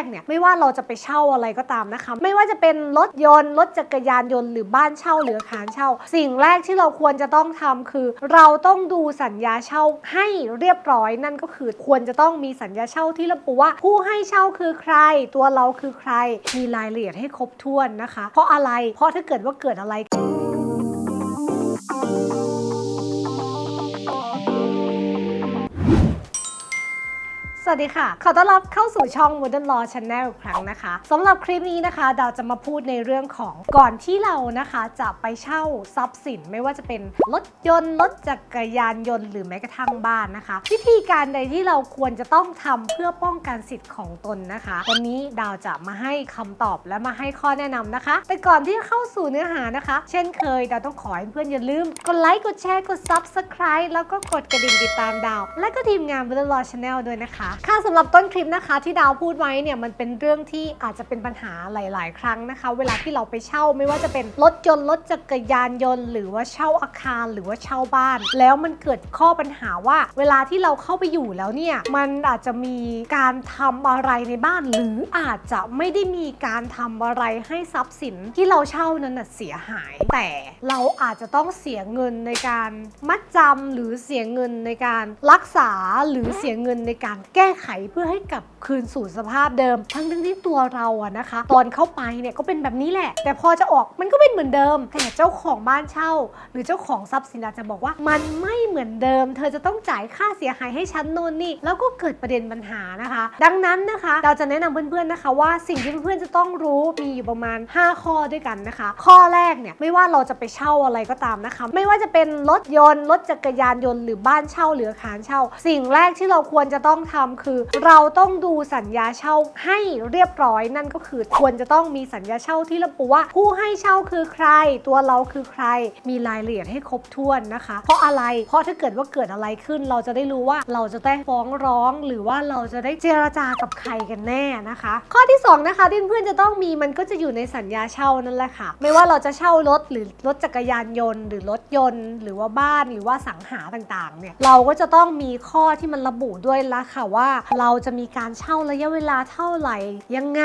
กเนี่ยไม่ว่าเราจะไปเช่าอะไรก็ตามนะคะ ไม่ว่าจะเป็นรถยนต์รถจักรยานยนต์หรือบ้านเช่าหรืออาคารเช่า สิ่งแรกที่เราควรจะต้องทำคือ เราต้องดูสัญญาเช่าให้เรียบร้อยนั่นก็คือควรจะต้องมีสัญญาเช่าที่ระบุว่า ผู้ให้เช่าคือใคร ตัวเราคือใคร มีรายละเอียดให้ครบถ้วนนะคะ เพราะอะไรเพราะถ้าเกิดว่าเกิดอะไร วัสดีค่ะ ขอต้อนรับเข้าสู่ช่อง Modern Law Channel อีกครั้งนะคะสำหรับคลิปนี้นะคะดาวจะมาพูดในเรื่องของก่อนที่เรานะคะจะไปเช่าทรัพย์สิน ไม่ว่าจะเป็นรถยนต์รถจักรยานยนต์หรือแม้กระทั่งบ้านนะคะ วิธีการใดที่เราควรจะต้องทำเพื่อป้องกันสิทธิ์ของตนนะคะ วันนี้ดาวจะมาให้คำตอบและมาให้ข้อแนะนำนะคะ แต่ก่อนที่จะเข้าสู่เนื้อหานะคะ เช่นเคยดาวต้องขอให้เพื่อนอย่าลืมกดไลค์กดแชร์กด Subscribe แล้วก็กดกระดิ่งติดตามดาว และก็ทีมงาน b u l l Law Channel ด้วยนะคะค่ะสำหรับต้นคลิปนะคะที่ดาวพูดไว้เนี่ยมันเป็นเรื่องที่อาจจะเป็นปัญหาหลาย ๆ ครั้งนะคะ เวลาที่เราไปเช่าไม่ว่าจะเป็นรถยนต์รถจักรยานยนต์ หรือว่าเช่าอาคารหรือว่าเช่าบ้าน แล้วมันเกิดข้อปัญหาว่า เวลาที่เราเข้าไปอยู่แล้วเนี่ยมันอาจจะมีการทำอะไรในบ้าน หรืออาจจะไม่ได้มีการทำอะไรให้ทรัพย์สินที่เราเช่านั้นนะเสียหาย แต่เราอาจจะต้องเสียเงินในการมัดจำหรือเสียเงินในการรักษาหรือเสียเงินในการแก้ไขเพื่อให้กลับคืนสู่สภาพเดิม ทั้งทั้งที่ตัวเราอะนะคะ ตอนเข้าไปเนี่ยก็เป็นแบบนี้แหละ แต่พอจะออกมันก็เป็นเหมือนเดิม แต่เจ้าของบ้านเช่า หรือเจ้าของทรัพย์สินอาจจะบอกว่า มันไม่เหมือนเดิม เธอจะต้องจ่ายค่าเสียหายให้ฉันโน่นนี่แล้วก็เกิดประเด็นปัญหานะคะ ดังนั้นนะคะ เราจะแนะนำเพื่อนๆนะคะว่าสิ่งที่เพื่อนๆจะต้องรู้มีอยู่ประมาณ 5 ข้อด้วยกันนะคะ ข้อแรกเนี่ยไม่ว่าเราจะไปเช่าอะไรก็ตามนะคะ ไม่ว่าจะเป็นรถยนต์รถจักรยานยนต์หรือบ้านเช่าหรืออาคารเช่า สิ่งแรกที่เราควรจะต้องทำคือ เราต้องดูสัญญาเช่าให้เรียบร้อยนั่นก็คือควรจะต้องมีสัญญาเช่าที่ระบุว่า ผู้ให้เช่าคือใคร ตัวเราคือใคร มีรายละเอียดให้ครบถ้วนนะคะ เพราะอะไรเพราะถ้าเกิดว่าเกิดอะไรขึ้น เราจะได้รู้ว่าเราจะได้ฟ้องร้อง หรือว่าเราจะได้เจรจากับใครกันแน่นะคะ ข้อที่สองนะคะที่เพื่อนๆจะต้องมีมันก็จะอยู่ในสัญญาเช่านั่นแหละค่ะ ไม่ว่าเราจะเช่ารถหรือรถจักรยานยนต์ หรือรถยนต์ หรือว่าบ้านหรือว่าสังหาต่างๆเนี่ยเราก็จะต้องมีข้อที่มันระบุด้วยละค่ะว่าเราจะมีการเช่าระยะเวลาเท่าไหร่ยังไง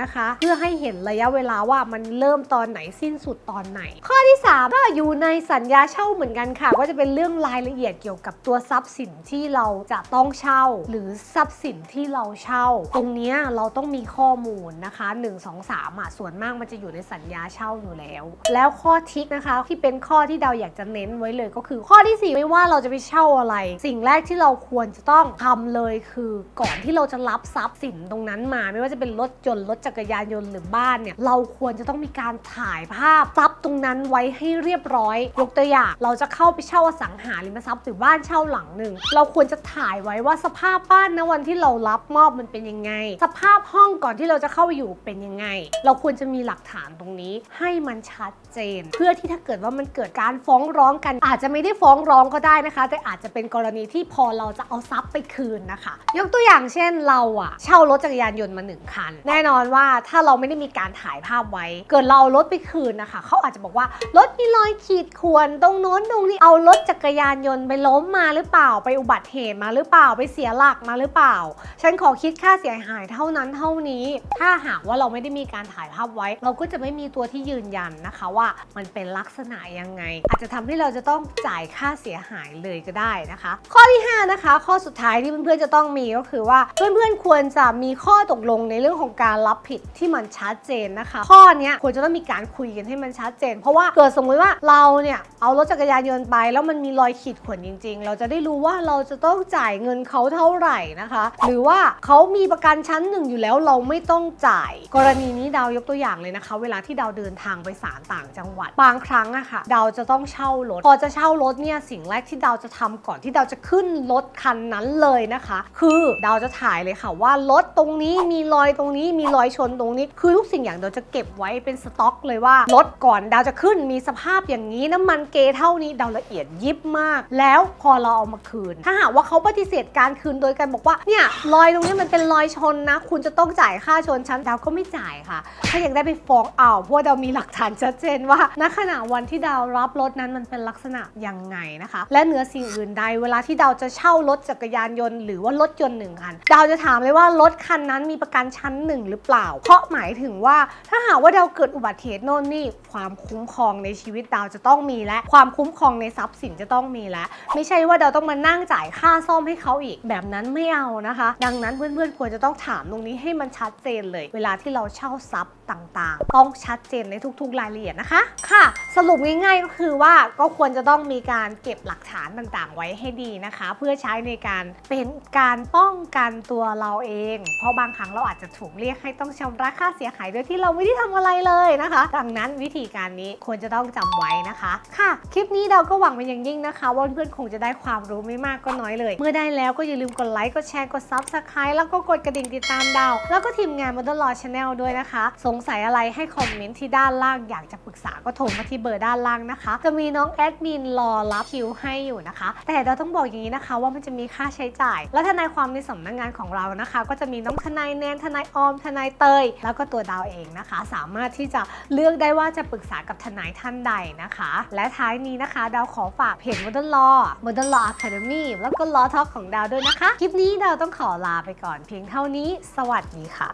นะคะ เพื่อให้เห็นระยะเวลาว่ามันเริ่มตอนไหนสิ้นสุดตอนไหน ข้อที่3ก็อยู่ในสัญญาเช่าเหมือนกันค่ะ ก็จะเป็นเรื่องรายละเอียดเกี่ยวกับตัวทรัพย์สินที่เราจะต้องเช่า หรือทรัพย์สินที่เราเช่า ตรงนี้เราต้องมีข้อมูลนะคะ 1 2 3อะส่วนมากมันจะอยู่ในสัญญาเช่าอยู่แล้ว แล้วข้อทิกนะคะที่เป็นข้อที่ดาวอยากจะเน้นไว้เลยก็คือ ข้อที่ 4 ไม่ว่าเราจะไปเช่าอะไร สิ่งแรกที่เราควรจะต้องทำเลยคือก่อนที่เราจะรับทรัพย์สินตรงนั้นมา ไม่ว่าจะเป็นรถยนต์รถจักรยานยนต์หรือบ้านเนี่ยเราควรจะต้องมีการถ่ายภาพทรัพย์ตรงนั้นไว้ให้เรียบร้อยยกตัวอย่างเราจะเข้าไปเช่าอสังหาริมทรัพย์หรือบ้านเช่าหลังหนึ่งเราควรจะถ่ายไว้ว่าสภาพบ้านณวันที่เรารับมอบมันเป็นยังไง สภาพห้องก่อนที่เราจะเข้าไปอยู่เป็นยังไง เราควรจะมีหลักฐานตรงนี้ให้มันชัดเจน เพื่อที่ถ้าเกิดว่ามันเกิดการฟ้องร้องกัน อาจจะไม่ได้ฟ้องร้องก็ได้นะคะ แต่อาจจะเป็นกรณีที่พอเราจะเอาทรัพย์ไปคืนนะคะยกตัวอย่างเช่นเราอะเช่ารถจักรยานยนต์มาหนึ่งคัน แน่นอนว่าถ้าเราไม่ได้มีการถ่ายภาพไว้ เกิดเราเอารถไปคืนนะคะเขาอาจจะบอกว่ารถมีรอยขีดข่วนตรงโน้นตรงนี้เอารถจักรยานยนต์ไปล้มมาหรือเปล่าไปอุบัติเหตุมาหรือเปล่าไปเสียหลักมาหรือเปล่า ฉันขอคิดค่าเสียหายเท่านั้นเท่านี้ ถ้าหากว่าเราไม่ได้มีการถ่ายภาพไว้ เราก็จะไม่มีตัวที่ยืนยันนะคะว่ามันเป็นลักษณะยังไง อาจจะทำให้เราจะต้องจ่ายค่าเสียหายเลยก็ได้นะคะ ข้อที่5นะคะข้อสุดท้ายที่เพื่อนๆจะต้องมีก็คือว่าเพื่อนๆควรจะมีข้อตกลงในเรื่องของการรับผิดที่มันชัดเจนนะคะ ข้อนี้ควรจะต้องมีการคุยกันให้มันชัดเจน เพราะว่าเกิดสมมติว่าเราเนี่ยเอารถจักรยานยนต์ไป แล้วมันมีรอยขีดข่วนจริง ๆ เราจะได้รู้ว่าเราจะต้องจ่ายเงินเขาเท่าไหร่นะคะ หรือว่าเขามีประกันชั้นหนึ่งอยู่แล้วเราไม่ต้องจ่าย กรณีนี้ดาวยกตัวอย่างเลยนะคะ เวลาที่ดาวเดินทางไปศาลต่างจังหวัดบางครั้งอะค่ะดาวจะต้องเช่ารถพอจะเช่ารถเนี่ยสิ่งแรกที่ดาวจะทำก่อนที่ดาวจะขึ้นรถคันนั้นเลยนะคะ คืือดาวจะถ่ายเลยค่ะว่ารถตรงนี้มีรอยตรงนี้มีรอยชนตรงนี้ คือทุกสิ่งอย่างดาวจะเก็บไว้เป็นสต็อกเลยว่ารถก่อนดาวจะขึ้นมีสภาพอย่างนี้น้ำมันเกเท่านี้ดาวละเอียดยิบมาก แล้วพอเราเอามาคืน ถ้าหากว่าเขาปฏิเสธการคืนโดยการบอกว่าเนี่ยรอยตรงนี้มันเป็นรอยชนนะ คุณจะต้องจ่ายค่าชนชั้นดาวก็ไม่จ่ายค่ะ ถ้าอยากได้ไปฟ้องเอาเพราะดาวมีหลักฐานชัดเจนว่าณขณะวันที่ดาวรับรถนั้นมันเป็นลักษณะยังไงนะคะ และเหนือสิ่งอื่นใดเวลาที่ดาวจะเช่ารถจักรยานยนต์หรือว่ารถยนต์หนึ่งคัน ดาวจะถามเลยว่ารถคันนั้นมีประกันชั้นหนึ่งหรือเปล่า เพราะหมายถึงว่าถ้าหากว่าดาวเกิดอุบัติเหตุโน่นนี่ความคุ้มครองในชีวิตดาวจะต้องมีและ ความคุ้มครองในทรัพย์สินจะต้องมีแล้วไม่ใช่ว่าดาวต้องมานั่งจ่ายค่าซ่อมให้เขาอีก แบบนั้นไม่เอานะคะ ดังนั้นเพื่อนๆควรจะต้องถามตรงนี้ให้มันชัดเจนเลย เวลาที่เราเช่าทรัพย์ต่างๆ ต้องชัดเจนในทุกๆ รายละเอียดนะคะ ค่ะ สรุปง่ายๆก็คือว่าก็ควรจะต้องมีการเก็บหลักฐานต่างๆ ไว้ให้ดีนะคะ เพื่อใช้ในการเป็นการป้องกันตัวเราเอง เพราะบางครั้งเราอาจจะถูกเรียกให้ต้องชำระค่าเสียหายโดยที่เราไม่ได้ทำอะไรเลยนะคะ ดังนั้นวิธีการนี้ควรจะต้องจำไว้นะคะ ค่ะ คลิปนี้เราก็หวังเป็นอย่างยิ่งนะคะว่าเพื่อนๆคงจะได้ความรู้ไม่มากก็น้อยเลย เมื่อได้แล้วก็อย่าลืมกดไลค์กดแชร์กด Subscribe แล้วก็กดกระดิ่งติดตามดาว แล้วก็ทีมงาน Modern Law Channel ด้วยนะคะ สงสัยอะไรให้คอมเมนต์ที่ด้านล่างอยากจะปรึกษาก็โทรมาที่เบอร์ด้านล่างนะคะ จะมีน้องแอดมินรอรับคิวให้อยู่นะคะ แต่เราต้องบอกอย่างนี้นะคะว่ามันจะมีค่าใช้จ่าย และทนายความในสำนักงานของเรานะคะ ก็จะมีน้องทนายแนนทนายออมทนายเตย แล้วก็ตัวดาวเองนะคะ สามารถที่จะเลือกได้ว่าจะปรึกษากับทนายท่านใดนะคะ และท้ายนี้นะคะ ดาวขอฝากเพจ Modern Law Modern Law Academy แล้วก็ Law Talk ของดาวด้วยนะคะ คลิปนี้ดาวต้องขอลาไปก่อนเพียงเท่านี้ สวัสดีค่ะ